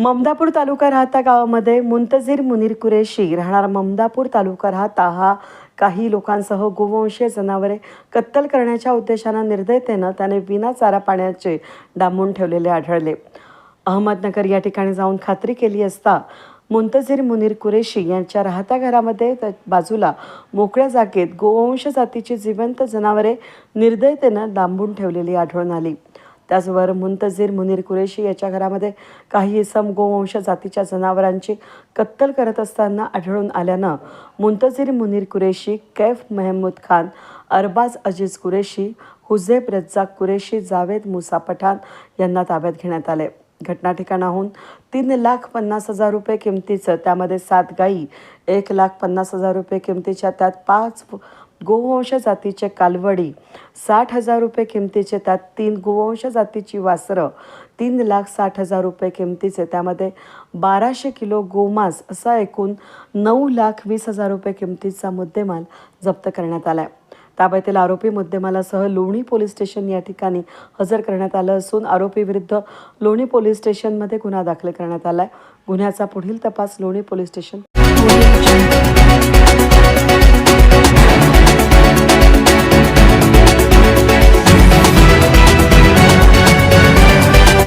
ममदापूर तालुका राहता गावामध्ये मुंतझीर मुनीर कुरेशी राहणार ममदापूर तालुका राहता हा काही लोकांसह गोवंशीय जनावरे कत्तल करण्याच्या उद्देशानं निर्दयतेनं त्याने विना चारा पाण्याचे डांबून ठेवलेले आढळले. अहमदनगर या ठिकाणी जाऊन खात्री केली असता मुंतझीर मुनीर कुरेशी यांच्या राहत्या घरामध्ये त्या बाजूला मोकळ्या जागेत गोवंश जातीची जिवंत जनावरे निर्दयतेनं डांबून ठेवलेली आढळून आली. त्याचबरोबर मुंतझीर मुनीर कुरेशी याच्या घरामध्ये काही इसम गोवंश जातीच्या जनावरांची कत्तल करत असताना आढळून आल्यानं मुंतझीर मुनीर कुरेशी कैफ मेहमूद खान अरबाज अजीज कुरेशी हुझेब रज्जाक कुरेशी जावेद मुसा पठाण यांना ताब्यात घेण्यात आले. घटना ठिकाणाहून तीन लाख पन्नास हजार रुपये किमतीचं त्यामध्ये सात गायी एक लाख पन्नास हजार रुपये किमतीच्या त्यात पाच गोवंश जातीचे कालवडी साठ हजार रुपये किमतीचे त्यात तीन गोवंश जातीची वासरं तीन लाख साठ हजार रुपये किमतीचे. त्यामध्ये बाराशे किलो गोमांस असा एकूण नऊ लाख वीस हजार रुपये किमतीचा मुद्देमाल जप्त करण्यात आला आहे ताब्यातील आरोपी मुद्देमालासह लोणी पोलीस स्टेशन या ठिकाणी हजर करण्यात आलं असून आरोपीविरुद्ध लोणी पोलीस स्टेशनमध्ये गुन्हा दाखल करण्यात आला आहे गुन्ह्याचा पुढील तपास लोणी पोलीस स्टेशन